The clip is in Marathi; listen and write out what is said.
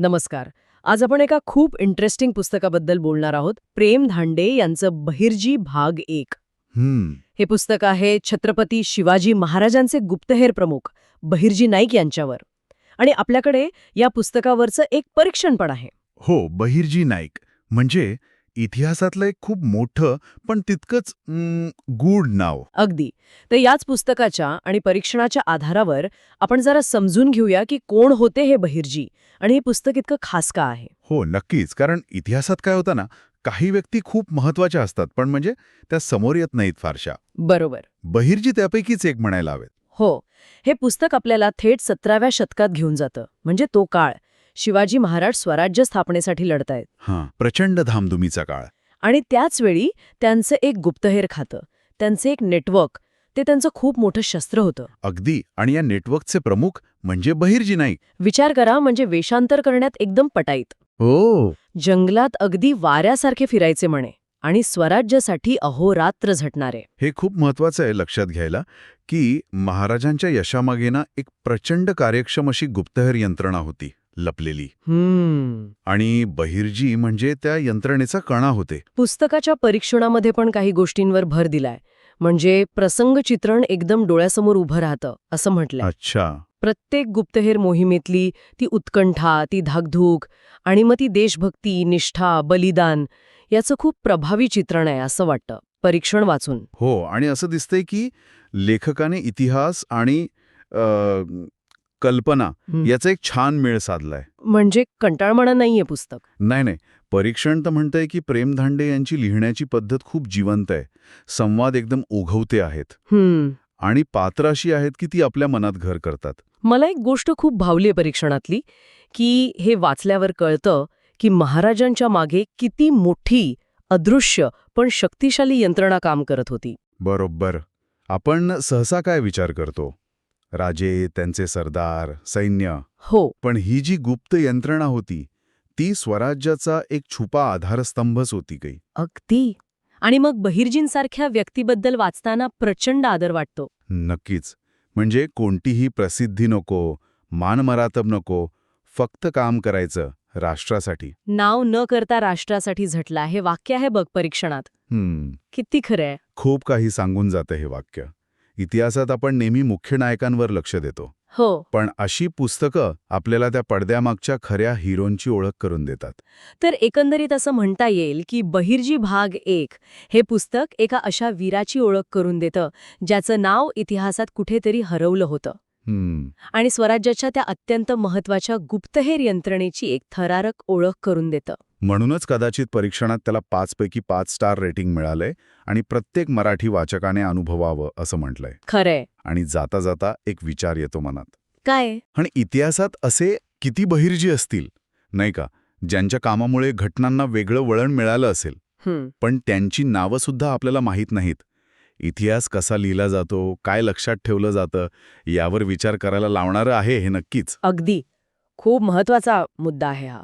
नमस्कार. आज आपण एका खूप इंटरेस्टिंग पुस्तकाबद्दल बोलणार आहोत. प्रेम धांडे यांचं बहिर्जी भाग एक. हम्म. हे पुस्तक आहे छत्रपती शिवाजी महाराजांचे गुप्तहेर प्रमुख बहिर्जी नाईक यांच्यावर. आणि आपल्याकडे या पुस्तकावरचं एक परीक्षण पण आहे. हो बहिर्जी नाईक. म्हणजे इतिहासातलं एक खूप मोठं पण तितकंच गूढ नाव. अगदी. तर याच पुस्तकाच्या आणि परीक्षणाच्या आधारावर आपण जरा समजून घेऊया की कोण होते हे बहिर्जी आणि हे पुस्तक इतकं खास का आहे? हो नक्कीच. कारण इतिहासात काय होतं ना काही व्यक्ती खूप महत्त्वाच्या असतात पण म्हणजे त्या समोर येत नाहीत फारशा. बरोबर. बहिर्जी त्यापैकीच एक म्हणायला हवेत. हो. हे पुस्तक आपल्याला थेट सतराव्या शतकात घेऊन जातं. म्हणजे तो काळ. शिवाजी महाराज स्वराज्य स्थापनेसाठी लढतायत. हां प्रचंड धामधुमीचा काळ. आणि त्याच वेळी त्यांचं एक गुप्तहेर खातं त्यांचे एक नेटवर्क ते त्यांचं खूप मोठं शस्त्र होतं. अगदी आणि या नेटवर्कचे प्रमुख म्हणजे बहिर्जी नाईक. विचार करा म्हणजे वेषांतर करण्यात एकदम पटाईत. हो. जंगलात अगदी वाऱ्यासारखे फिरायचे म्हणे आणि स्वराज्यासाठी अहोरात्र झटणारे. हे खूप महत्वाचं आहे लक्षात घ्यायला की महाराजांच्या यशामागे ना एक प्रचंड कार्यक्षम अशी गुप्तहेर यंत्रणा होती. लपलेली. हम्म. आणि बहिर्जी म्हणजे त्या यंत्रणेचा कणा होते. पुस्तकाच्या परीक्षणामध्ये पण काही गोष्टींवर भर दिलाय. म्हणजे प्रसंग चित्रण एकदम डोळ्यासमोर उभं राहतं असं म्हटलंय. अच्छा. प्रत्येक गुप्तहेर मोहिमेतली ती उत्कंठा ती धाकधूक आणि मग ती देशभक्ती निष्ठा बलिदान याचं खूप प्रभावी चित्रण आहे असं वाटतं. परीक्षण वाचून. हो आणि असं दिसतंय की लेखकाने इतिहास आणि कल्पना. याचा एक छान मेळ साधलाय. म्हणजे कंटाळमणं नाहीये पुस्तक. नाही नाही. परीक्षण तर म्हणतंय की प्रेम धांडे यांची लिहिण्याची पद्धत खूप जिवंत आहे. संवाद एकदम ओघवते आहेत. आणि पात्र अशी आहेत की ती आपल्या मनात घर करतात. मला एक गोष्ट खूप भावली परीक्षणातली की हे वाचल्यावर कळतं की महाराजांच्या मागे किती मोठी अदृश्य पण शक्तिशाली यंत्रणा काम करत होती. बरोबर. आपण सहसा काय विचार करतो? राजे त्यांचे सरदार सैन्य. हो. पण ही जी गुप्त यंत्रणा होती ती स्वराज्याचा एक छुपा आधारस्तंभच होती काही अगदी. आणि मग बहिर्जींसारख्या व्यक्तीबद्दल वाचताना प्रचंड आदर वाटतो. नक्कीच. म्हणजे कोणतीही प्रसिद्धी नको मानमरातब नको फक्त काम करायचं राष्ट्रासाठी. नाव न करता राष्ट्रासाठी झटला हे वाक्य आहे बघ परीक्षणात. हम्म. किती खरं आहे. खूप काही सांगून जातं हे वाक्य. इतिहासात आपण नेहमी मुख्य नायकांवर लक्ष देतो. हो. पण अशी पुस्तकं आपल्याला त्या पडद्यामागच्या खऱ्या हिरोंची ओळख करून देतात. तर एकंदरीत असं म्हणता येईल की बहिर्जी भाग एक हे पुस्तक एका अशा वीराची ओळख करून देतं ज्याचं नाव इतिहासात कुठेतरी हरवलं होतं. आणि स्वराज्याच्या त्या अत्यंत महत्त्वाच्या गुप्तहेर यंत्रणेची एक थरारक ओळख करून देतं. म्हणूनच कदाचित परीक्षणात त्याला पाचपैकी पाच स्टार रेटिंग मिळालंय आणि प्रत्येक मराठी वाचकाने अनुभवावं असं म्हटलंय. खरंय. आणि जाता जाता एक विचार येतो मनात. काय? आणि इतिहासात असे किती बहिर्जी असतील? नाही का? ज्यांच्या कामामुळे घटनांना वेगळं वळण मिळालं असेल. पण त्यांची नावं सुद्धा आपल्याला माहीत नाहीत. इतिहास कसा लिहिला जातो? काय लक्षात ठेवलं जातं? यावर विचार करायला लावणारं आहे हे नक्कीच. अगदी. खूप महत्त्वाचा मुद्दा आहे हा.